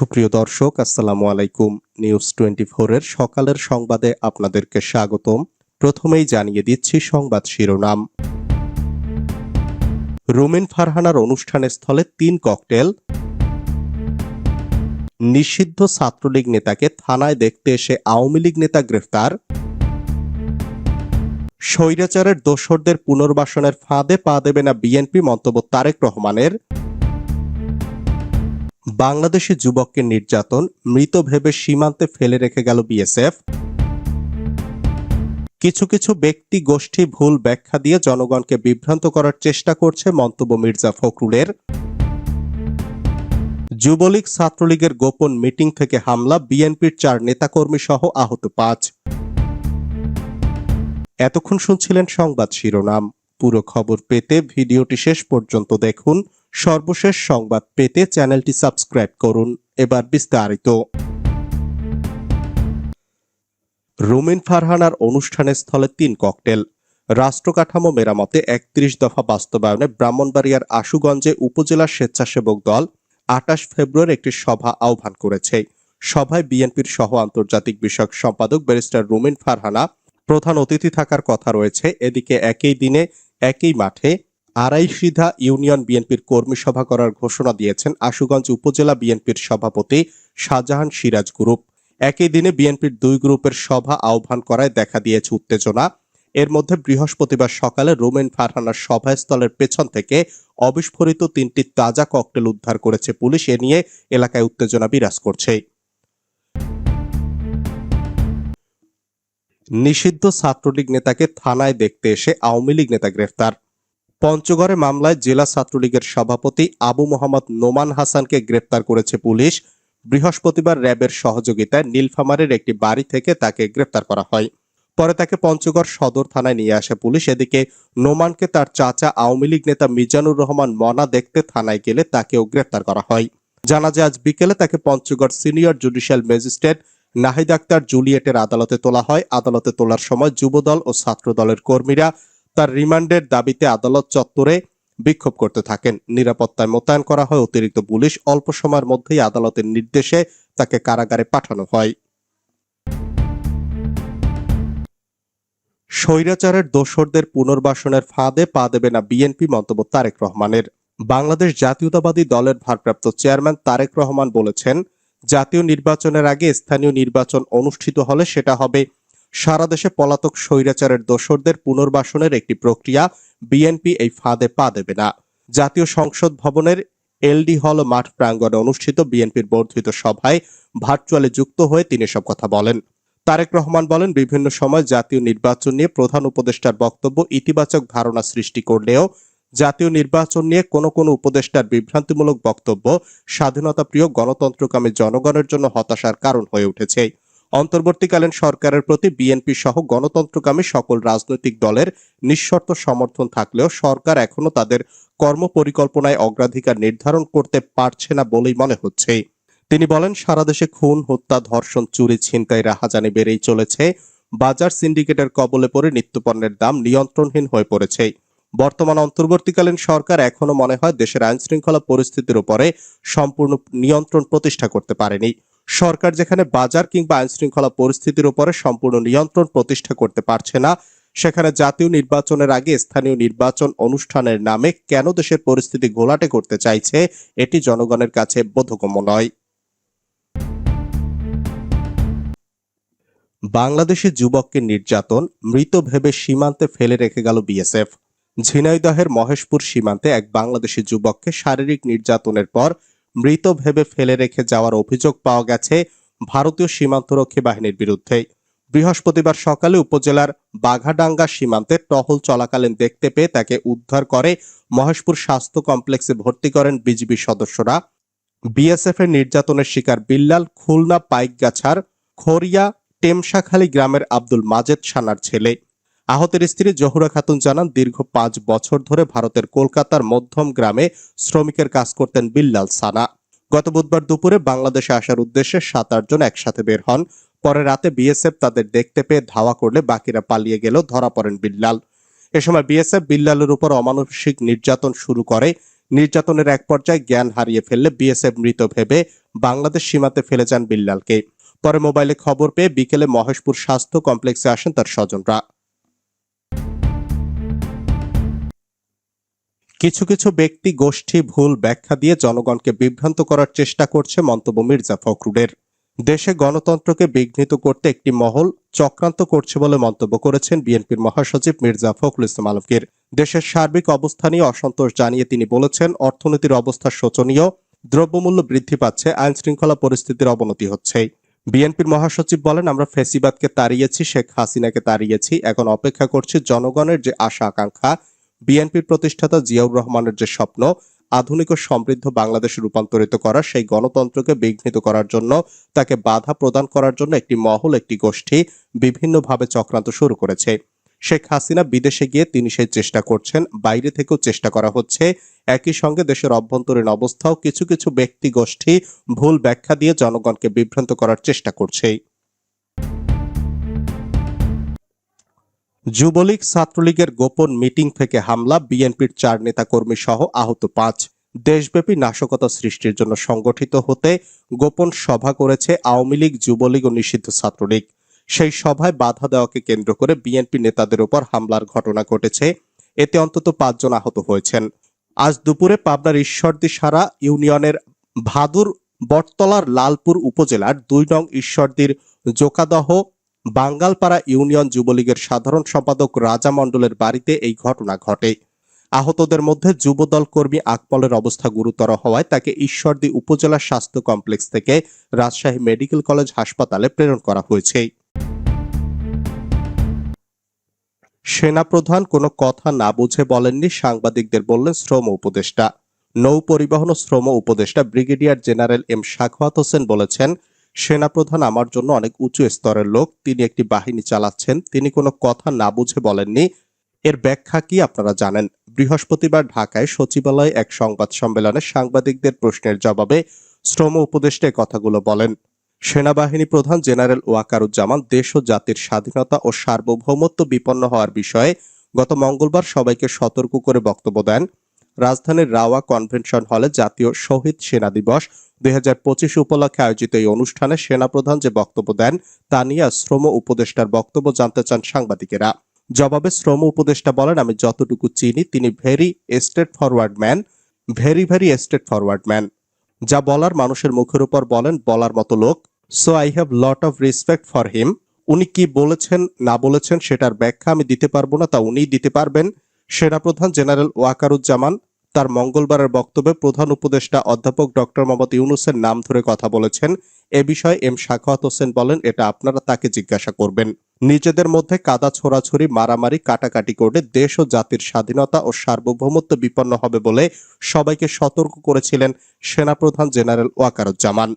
সুপ্রিয় দর্শক, আসসালামু আলাইকুম। নিউজ টোয়েন্টি ফোরের সকালের সংবাদে আপনাদেরকে স্বাগতম। প্রথমেই জানিয়ে দিচ্ছি সংবাদ শিরোনাম। রুমিন ফারহানার অনুষ্ঠানের স্থলে তিন ককটেল। নিষিদ্ধ ছাত্রলীগ নেতাকে থানায় দেখতে এসে আওয়ামী লীগ নেতা গ্রেফতার। স্বৈরাচারের দোসরদের পুনর্বাসনের ফাঁদে পা দেবে না বিএনপি মন্তব্য তারেক রহমানের। বাংলাদেশি যুবককে নির্যাতন, মৃত ভেবে সীমান্তে ফেলে রেখে গেল বিএসএফ। কিছু কিছু ব্যক্তি গোষ্ঠী ভুল ব্যাখ্যা দিয়ে জনগণকে বিভ্রান্ত করার চেষ্টা করছে মন্তব্য মির্জা ফখরুলের। যুবলীগ ছাত্রলীগের গোপন মিটিং থেকে হামলা, বিএনপির চার নেতাকর্মী সহ আহত পাঁচ। এতক্ষণ শুনছিলেন সংবাদ শিরোনাম। পুরো খবর পেতে ভিডিওটি শেষ পর্যন্ত দেখুন। সর্বশেষ সংবাদ পেতে চ্যানেলটি সাবস্ক্রাইব করুন। এবার বিস্তারিত। রুমিন ফারহানার অনুষ্ঠানের স্থলে তিন ককটেল। রাষ্ট্রকাঠামো মেরামতে একত্রিশ দফা বাস্তবায়নে ব্রাহ্মণবাড়িয়ার আশুগঞ্জে উপজেলা স্বেচ্ছাসেবক দল আটাশ ফেব্রুয়ারি একটি সভা আহ্বান করেছে। সভায় বিএনপির সহ আন্তর্জাতিক বিষয়ক সম্পাদক ব্যারিস্টার রুমিন ফারহানা প্রধান অতিথি থাকার কথা রয়েছে। এদিকে একই দিনে, একই মাঠে আড়াইশিধা ইউনিয়ন বিএনপির কর্মী সভা করার ঘোষণা দিয়েছেন আশুগঞ্জ উপজেলা বিএনপির সভাপতি শাহজাহান সিরাজ গ্রুপ। একই দিনে বিএনপির দুই গ্রুপের সভা আহ্বান করায় দেখা দিয়েছে উত্তেজনা। এর মধ্যে বৃহস্পতিবার সকালে রোমেন ফারহানার সভাস্থলের পেছন থেকে অবিস্ফোরিত তিনটি তাজা ককটেল উদ্ধার করেছে পুলিশ। এ নিয়ে এলাকায় উত্তেজনা বিরাজ করছে। নিষিদ্ধ ছাত্রলীগ নেতাকে থানায় দেখতে এসে আওয়ামী লীগ নেতা গ্রেফতার। পঞ্চগড়ে মামলায় জেলা ছাত্রলীগের সভাপতি আবু মোহাম্মদ নোমান হাসানকে গ্রেপ্তার করেছে পুলিশ। বৃহস্পতিবার র্যাবের সহযোগিতায় নীলফামারের একটি বাড়ি থেকে তাকে গ্রেপ্তার করা হয়। পরে তাকে পঞ্চগড় সদর থানায় নিয়ে আসে পুলিশ। এদিকে নোমানকে তার চাচা, আওয়ামী লীগ নেতা মিজানুর রহমান মনা দেখতে থানায় গেলে তাকেও গ্রেপ্তার করা হয়। জানা যায়, আজ বিকেলে তাকে Panchagarh senior judicial magistrate Nahid Akter জুলিয়েটের আদালতে তোলা হয়। আদালতে তোলার সময় যুবদল ও ছাত্রদলের কর্মীরা তার রিমান্ডের দাবিতে আদালত চত্বরে বিক্ষোভ করতে থাকেন। নিরাপত্তায় মোতায়েন করা হয়, অতিরিক্ত পুলিশ অল্প সময়ের মধ্যেই আদালতের নির্দেশে তাকে কারাগারে পাঠানো হয়। স্বৈরাচারের দোসরদের পুনর্বাসনের ফাঁদে পা দেবে না বিএনপি মন্তব্য তারেক রহমানের। বাংলাদেশ জাতীয়তাবাদী দলের ভারপ্রাপ্ত চেয়ারম্যান তারেক রহমান বলেছেন, জাতীয় নির্বাচনের আগে স্থানীয় নির্বাচন অনুষ্ঠিত হলে সেটা হবে সারা দেশে পলাতক স্বৈরাচারের দোসরদের পুনর্বাসনের একটি প্রক্রিয়া বিএনপি এই ফাঁদে পা দেবে না। জাতীয় সংসদ ভবনের এলডি হল মাঠ প্রাঙ্গণে অনুষ্ঠিত বিএনপির বর্ধিত সভায় ভার্চুয়ালি যুক্ত হয়ে তিনি সব কথা বলেন। তারেক রহমান বলেন, বিভিন্ন সময় জাতীয় নির্বাচন নিয়ে প্রধান উপদেষ্টার বক্তব্য ইতিবাচক ধারণা সৃষ্টি করলেও জাতীয় নির্বাচন নিয়ে কোনো কোনো উপদেষ্টার বিভ্রান্তিমূলক বক্তব্য স্বাধীনতা প্রিয় গণতন্ত্রকামী জনগণের জন্য হতাশার কারণ হয়ে উঠেছে। অন্তর্বর্তীকালীন সরকারের প্রতি বিএনপি সহ গণতন্ত্রকামী সকল রাজনৈতিক দলের নিঃশর্ত সমর্থন থাকলেও সরকার এখনও তাদের কর্মপরিকল্পনায় অগ্রাধিকার নির্ধারণ করতে পারছে না বলেই মনে হচ্ছে। তিনি বলেন, সারা দেশে খুন, হত্যা, ধর্ষণ, চুরি, ছিনতাই, রাহাজানি বেড়েই চলেছে। বাজার সিন্ডিকেটের কবলে পড়ে নিত্যপণ্যের দাম নিয়ন্ত্রণহীন হয়ে পড়েছে। বর্তমান অন্তর্বর্তীকালীন সরকার এখনও মনে হয় দেশের আইন শৃঙ্খলা পরিস্থিতির উপরে সম্পূর্ণ নিয়ন্ত্রণ প্রতিষ্ঠা করতে পারেনি। সরকার যেখানে বাজার কিংবা আইন শৃঙ্খলা পরিস্থিতির উপরে সম্পূর্ণ নিয়ন্ত্রণ প্রতিষ্ঠা করতে পারছে না, সেখানে জাতীয় নির্বাচনের আগে স্থানীয় নির্বাচন অনুষ্ঠানের নামে কেন দেশের পরিস্থিতি ঘোলাটে করতে চাইছে, এটি জনগণের কাছে বোধগম্য নয়। বাংলাদেশে যুবককে নির্যাতন, মৃত ভেবে সীমান্তে ফেলে রেখে গেল বিএসএফ। ঝিনাইদহের মহেশপুর সীমান্তে এক বাংলাদেশি যুবককে শারীরিক নির্যাতনের পর মৃত ভেবে ফেলে রেখে যাওয়ার অভিযোগ পাওয়া গেছে ভারতীয় সীমান্তরক্ষী বাহিনীর বিরুদ্ধে। বৃহস্পতিবার সকালে উপজেলার বাঘাডাঙ্গা সীমান্তে টহল চলাকালীন দেখতে পেয়ে তাকে উদ্ধার করে মহেশপুর স্বাস্থ্য কমপ্লেক্সে ভর্তি করেন বিজিবি সদস্যরা। বিএসএফ এর নির্যাতনের শিকার বিল্লাল খুলনা পাইকগাছার খরিয়া টেমশাখালী গ্রামের আব্দুল মাজেদ সানার ছেলে। আহতের স্ত্রী জহুরা খাতুন জানান, দীর্ঘ পাঁচ বছর ধরে ভারতের কলকাতার মধ্যম গ্রামে শ্রমিকের কাজ করতেন বিল্লাল সানা। গত বুধবার দুপুরে বাংলাদেশে আসার উদ্দেশ্যে সাত আটজন একসাথে বের হন। পরে রাতে বিএসএফ তাদের দেখতে পেয়ে ধাওয়া করলে বাকিরা পালিয়ে গেলেও ধরা পড়েন বিল্লাল। এ সময় বিএসএফ বিল্লালের উপর অমানসিক নির্যাতন শুরু করে। নির্যাতনের এক পর্যায়ে জ্ঞান হারিয়ে ফেললে বিএসএফ মৃত ভেবে বাংলাদেশ সীমাতে ফেলে যান বিল্লালকে। পরে মোবাইলে খবর পেয়ে বিকেলে মহেশপুর স্বাস্থ্য কমপ্লেক্সে আসেন তার স্বজনরা। কিছু কিছু ব্যক্তি গোষ্ঠী ভুল ব্যাখ্যা দিয়ে জনগণকে বিভ্রান্ত করার চেষ্টা করছে মন্তব্য মির্জা ফখরুলের। দেশে গণতন্ত্রকে বিঘ্নিত করতে একটি মহল চক্রান্ত করছে বলে মন্তব্য করেছেন বিএনপির মহাসচিব মির্জা ফখরুল ইসলাম আলমগীর। দেশের সার্বিক অবস্থা নিয়ে অসন্তোষ জানিয়ে তিনি বলেছেন, অর্থনীতির অবস্থা শোচনীয়, দ্রব্যমূল্য বৃদ্ধি পাচ্ছে আইন শৃঙ্খলা পরিস্থিতির অবনতি হচ্ছে। বিএনপির মহাসচিব বলেন, আমরা ফেসিবাদকে তাড়িয়েছি, শেখ হাসিনাকে তাড়িয়েছি, এখন অপেক্ষা করছি জনগণের যে আশা আকাঙ্ক্ষা বিএনপির প্রতিষ্ঠাতা জিয়াউর রহমানের যে স্বপ্ন, আধুনিক ও সমৃদ্ধ বাংলাদেশে রূপান্তরিত করা, সেই গণতন্ত্রকে বিঘ্নিত করার জন্য, তাকে বাধা প্রদান করার জন্য একটি মহল, একটি গোষ্ঠী বিভিন্নভাবে চক্রান্ত শুরু করেছে। শেখ হাসিনা বিদেশে গিয়ে তিনি সেই চেষ্টা করছেন, বাইরে থেকেও চেষ্টা করা হচ্ছে। একই সঙ্গে দেশের অভ্যন্তরীণ অবস্থাও কিছু কিছু ব্যক্তি গোষ্ঠী ভুল ব্যাখ্যা দিয়ে জনগণকে বিভ্রান্ত করার চেষ্টা করছে যুবলীগ ছাত্রলীগের গোপন মিটিং থেকে হামলা, বিএনপির চার নেতাকর্মী সহ আহত পাঁচ। দেশব্যাপী নাশকতা সৃষ্টির জন্য সংগঠিত হতে গোপন সভা করেছে আওয়ামী লীগ, যুবলীগ ও নিষিদ্ধ ছাত্রলীগ। সেই সভায় বাধা দেওয়াকে কেন্দ্র করে বিএনপি নেতাদের উপর হামলার ঘটনা ঘটেছে। এতে অন্তত পাঁচজন আহত হয়েছেন। আজ দুপুরে পাবনার ঈশ্বরদী সারা ইউনিয়নের ভাদুর বটতলার লালপুর উপজেলার দুই নং ঈশ্বরদীর জোকাদহ বাঙ্গালপাড়া ইউনিয়ন যুবলীগের সাধারণ সম্পাদক রাজা মণ্ডলের বাড়িতে এই ঘটনা ঘটে। আহতদের মধ্যে যুবদল কর্মী আকমলের অবস্থা গুরুতর হওয়ায় তাকে ঈশ্বরদী উপজেলা স্বাস্থ্য কমপ্লেক্স থেকে রাজশাহী মেডিকেল কলেজ হাসপাতালে প্রেরণ করা হয়েছে। সেনাপ্রধান কোনো কথা না বুঝে বলেননি, সাংবাদিকদের বললেন শ্রম উপদেষ্টা। নৌ পরিবহন ও শ্রম উপদেষ্টা brigadier general M Sakhawat Hossain বলেছেন সেনাপ্রধান আমার জন্য অনেক উঁচু স্তরের লোক, তিনি একটি বাহিনী চালাচ্ছেন, তিনি কোনো কথা না বুঝে বলেননি। এর ব্যাখ্যা কি আপনারা জানেন? বৃহস্পতিবার ঢাকায় সচিবালয়ে এক সংবাদ সম্মেলনে সাংবাদিকদের প্রশ্নের জবাবে শ্রম উপদেষ্টা কথাগুলো বলেন। সেনাবাহিনী প্রধান জেনারেল ওয়াকারুজ্জামান দেশ ও জাতির স্বাধীনতা ও সার্বভৌমত্ব বিপন্ন হওয়ার বিষয়ে গত মঙ্গলবার সবাইকে সতর্ক করে বক্তব্য দেন। রাজধানীর রাওয়া কনভেনশন হলে জাতীয় শহীদ সেনা দিবস। দুই হাজার পঁচিশ উপলক্ষে আয়োজিত এই অনুষ্ঠানে সেনাপ্রধান যে বক্তব্য দেন, তা নিয়ে শ্রম উপদেষ্টার বক্তব্য জানতে চান সাংবাদিকেরা। জবাবে শ্রম উপদেষ্টা বলেন, আমি যতটুকু চিনি, তিনি very straightforward man, very very straightforward man. যা বলার মানুষের মুখের উপর বলেন, বলার মতো লোক। So I have lot of respect for him. উনি কি বলেছেন, না বলেছেন, সেটার ব্যাখ্যা আমি দিতে পারব না, তা উনিই দিতে পারবেন। সেনাপ্রধান জেনারেল ওয়াকারুজ্জামান তার মঙ্গলবারের বক্তব্যে প্রধান উপদেষ্টা অধ্যাপক ডক্টর মোহাম্মদ ইউনুসের নাম ধরে কথা বলেছেন। এ বিষয়ে এম শাখাওয়াত হোসেন বলেন, এটা আপনারা তাকে জিজ্ঞাসা করবেন। নিজেদের মধ্যে কাদা ছোড়াছড়ি, মারামারি, কাটাকাটি করলে দেশ ও জাতির স্বাধীনতা ও সার্বভৌমত্ব বিপন্ন হবে বলে সবাইকে সতর্ক করেছিলেন সেনাপ্রধান জেনারেল ওয়াকারুজ্জামান।